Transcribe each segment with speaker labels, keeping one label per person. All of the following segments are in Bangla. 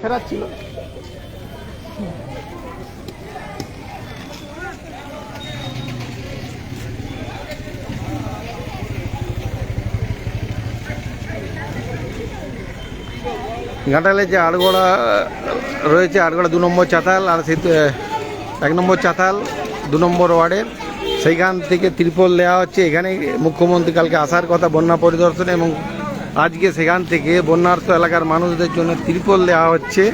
Speaker 1: ফেরাচ্ছিল ঘাটালে যে আড়গোড়া রয়েছে, আড়গোড়া দু নম্বর চাতাল আর সেই এক নম্বর চাতাল, দু নম্বর ওয়ার্ডের সেইখান থেকে ত্রিপল দেওয়া হচ্ছে। এখানে মুখ্যমন্ত্রী কালকে আসার কথা বন্যা পরিদর্শনে এবং আজকে সেখান থেকে বন্যার্থ এলাকার মানুষদের জন্য ত্রিপল দেওয়া হচ্ছে।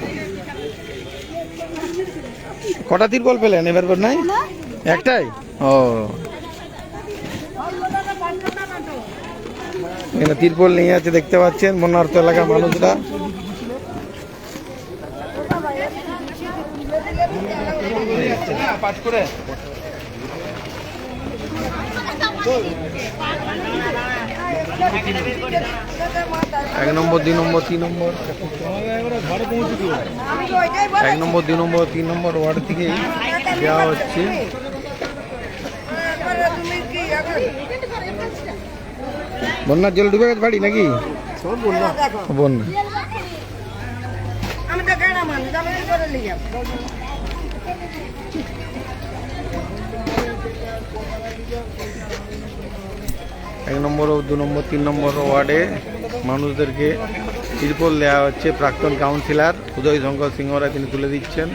Speaker 1: কটা ত্রিপল পেলেন? এবার নাই? একটাই? ও। এখানে ত্রিপল নিয়ে আছে দেখতে পাচ্ছেন বন্যার্থ এলাকার মানুষরা। এক নম্বর, দুই নম্বর, তিন নম্বর। এক নম্বর, দুই নম্বর, তিন নম্বর ওয়ার্ড থেকে দেওয়া হচ্ছে। বন্যার জল ডুবে গেছে বাড়ি নাকি? বন্যা।
Speaker 2: আমি
Speaker 1: এক নম্বর ও দু নম্বর, তিন নম্বর ওয়ার্ডে মানুষদেরকে তিরপল দেওয়া হচ্ছে, প্রাক্তন কাউন্সিলর উদয় শঙ্কর সিংহরা তিনি তুলে দিচ্ছেন।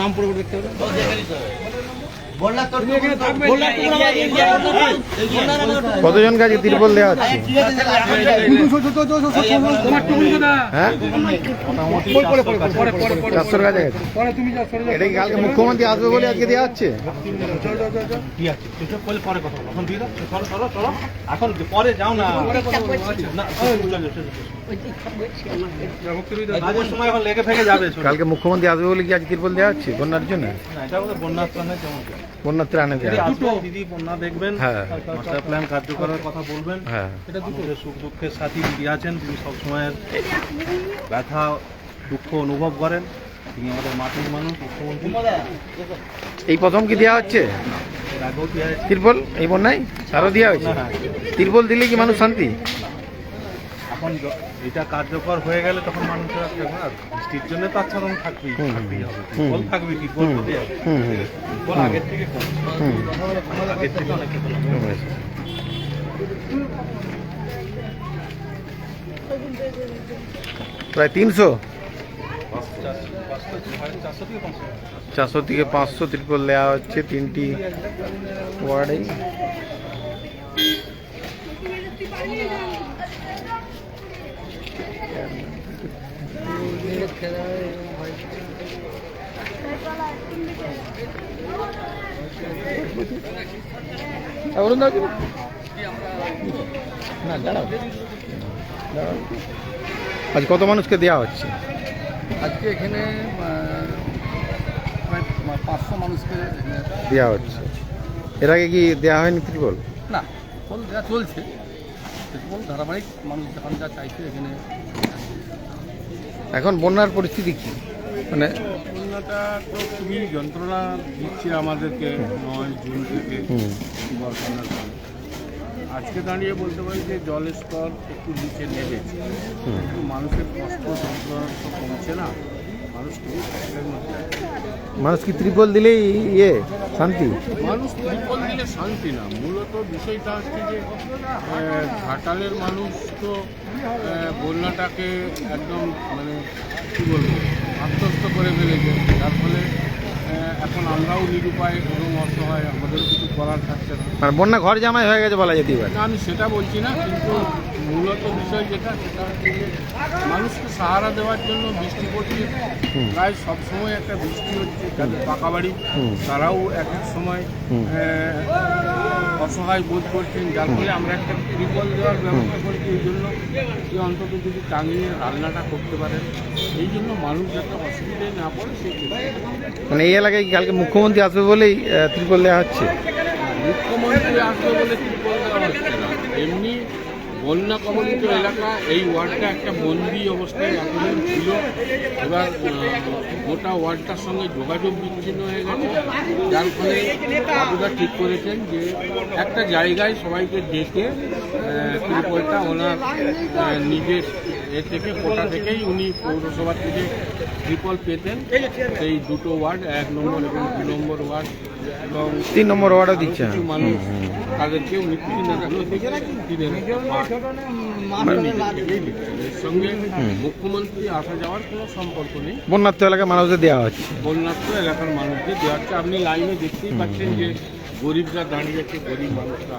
Speaker 3: নাম পড়ে দেখতে হবে
Speaker 1: কতজন কাছে তিরপল দেওয়া হচ্ছে হ্যাঁ চারশোর কাছে গেছে এটা কি কালকে মুখ্যমন্ত্রী আসবে বলে আজকে দেওয়া হচ্ছে
Speaker 3: এখন পরে যাও না
Speaker 1: কালকে মুখ্যমন্ত্রী আসবে বলে কি আজ তিরপল দেওয়া হচ্ছে বন্যার জন্য
Speaker 3: ত্রাণে দিদি বন্যা দেখবেন
Speaker 1: হ্যাঁ।
Speaker 3: মাস্টার প্ল্যান কার্যকরের কথা বলবেন।
Speaker 1: হ্যাঁ।
Speaker 3: সুখ দুঃখের সাথী দিদি আছেন তিনি সবসময়ের ব্যথা দুঃখ অনুভব করেন। তিনি আমাদের মাটির মানুষ মুখ্যমন্ত্রী।
Speaker 1: এই প্রথম কি দেওয়া হচ্ছে। তিরপল? এই বন্যায়? আরও দেওয়া হয়েছে। তিরপল দিলে কি মানুষ শান্তি?
Speaker 3: এখন এটা কার্যকর হয়ে গেলে তখন মানুষের আর বৃষ্টির জন্য তো আচ্ছাদন থাকবেই হবে। বল থাকবে কি? বল যাবে? আগের থেকে কম। আগের থেকে অনেক
Speaker 1: প্রায় তিনশো?
Speaker 3: চারশো চারশো থেকে পাঁচশো।
Speaker 1: চারশো থেকে পাঁচশো ত্রিপল দেওয়া হচ্ছে তিনটি ওয়ার্ডে। বলুন দাও না দাঁড়াও। দাঁড়াও। আজ কত মানুষকে দেওয়া হচ্ছে?
Speaker 4: আজকে এখানে পাঁচশো মানুষকে
Speaker 1: দেওয়া হচ্ছে। এর আগে কি দেওয়া হয়নি ত্রিপল?
Speaker 4: না দেওয়া চলছে। ধারাবাহিক মানুষ যখন যা চাইছে এখানে।
Speaker 1: এখন বন্যার পরিস্থিতি কি? মানে
Speaker 5: বন্যাটা তো খুবই যন্ত্রণা দিচ্ছে আমাদেরকে নয় জুন থেকে। বর্ষণের আজকে দাঁড়িয়ে বলতে পারি যে জলের স্তর একটু নিচে নেমেছে। কিন্তু মানুষের কষ্ট যন্ত্রণা তো কমছে না। মানুষ
Speaker 1: কি ত্রিপল দিলেই ইয়ে শান্তি?
Speaker 5: মানুষ ত্রিপল দিলে শান্তি না। মূলত বিষয়টা হচ্ছে যে ঘাটালের মানুষ তো বন্যাটাকে একদম মানে কী বলব আত্মস্থ করে ফেলেছে। যার ফলে এখন আমরাও নিরুপায় এবং অসহায় আমাদেরও কিছু করার থাকছে না।
Speaker 1: মানে বন্যা ঘর জামাই হয়ে গেছে বলা যেতে পারে।
Speaker 5: আমি সেটা বলছি না কিন্তু মূলত বিষয় যেটা সেটা হচ্ছে যে মানুষকে সাহারা দেওয়ার জন্য বৃষ্টি পড়ছে। প্রায় সবসময় একটা বৃষ্টি হচ্ছে যাদের পাকা বাড়ি। তারাও এক এক সময়। অসহায় বোধ করছেন। যার ফলে আমরা একটা ত্রিপল দেওয়ার ব্যবস্থা করছি। এই জন্য যে অন্তত যদি টাঙিয়ে রান্নাটা করতে পারেন এই জন্য মানুষ যাতে অসুবিধায় না পড়ে সেই
Speaker 1: মানে এই এলাকায় কালকে মুখ্যমন্ত্রী আসবে বলেই ত্রিপল দেওয়া হচ্ছে?
Speaker 5: মুখ্যমন্ত্রী আসবে বলে ত্রিপল দেওয়া হচ্ছে না। এমনি বন্যা কবলিত এলাকা, এই ওয়ার্ডটা একটা বন্দি অবস্থায় এতদিন ছিল এবার গোটা ওয়ার্ডটার সঙ্গে যোগাযোগ বিচ্ছিন্ন হয়ে গেছে। যার ফলে বাবুরা ঠিক করেছেন যে একটা জায়গায় সবাইকে ডেকে ওনার নিজের এ থেকে কোটা থেকেই উনি পৌরসভা থেকে ত্রিপল পেতেন। সেই দুটো ওয়ার্ড এক নম্বর এবং দু নম্বর ওয়ার্ড এবং
Speaker 1: তিন নম্বর ওয়ার্ডও দিচ্ছে
Speaker 5: মানুষ তাদেরকে উনি। এর সঙ্গে মুখ্যমন্ত্রী আসা যাওয়ার কোনো সম্পর্ক নেই।
Speaker 1: বন্যার্থ এলাকার মানুষদের দেওয়া হচ্ছে।
Speaker 5: বন্যার্থ এলাকার মানুষদের দেওয়া হচ্ছে। আপনি লাইনে দেখতেই পাচ্ছেন যে গরিবরা দাঁড়িয়ে আছে গরিব মানুষরা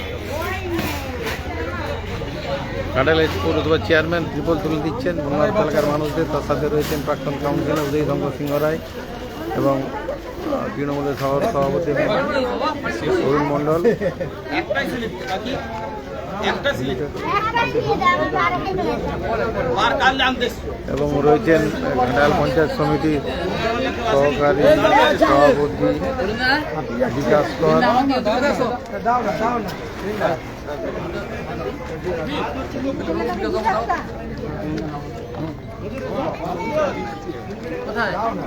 Speaker 1: ঘাটালে পৌরসভার চেয়ারম্যান ত্রিপল তুলে দিচ্ছেন। বন্যার্থ এলাকার মানুষদের, তার সাথে রয়েছেন প্রাক্তন কাউন্সিলর উদয় ধঙ্গ সিংহ রায় এবং তৃণমূলের শহর সভাপতি অরুণ মণ্ডল। এবং রয়েছেন ঘাটাল পঞ্চায়েত সমিতির সহকারী সভাপতি বিকাশ কর। 嗯。
Speaker 4: 好的嗯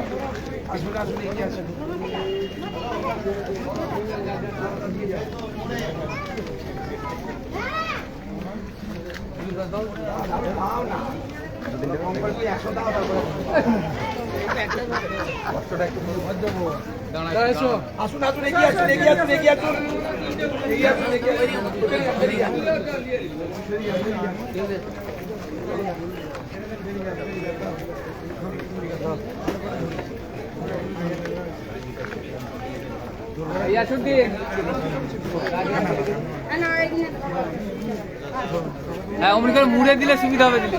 Speaker 4: 好 হ্যাঁ অমনি মুড়ে দিলে সুবিধা হবে দিলে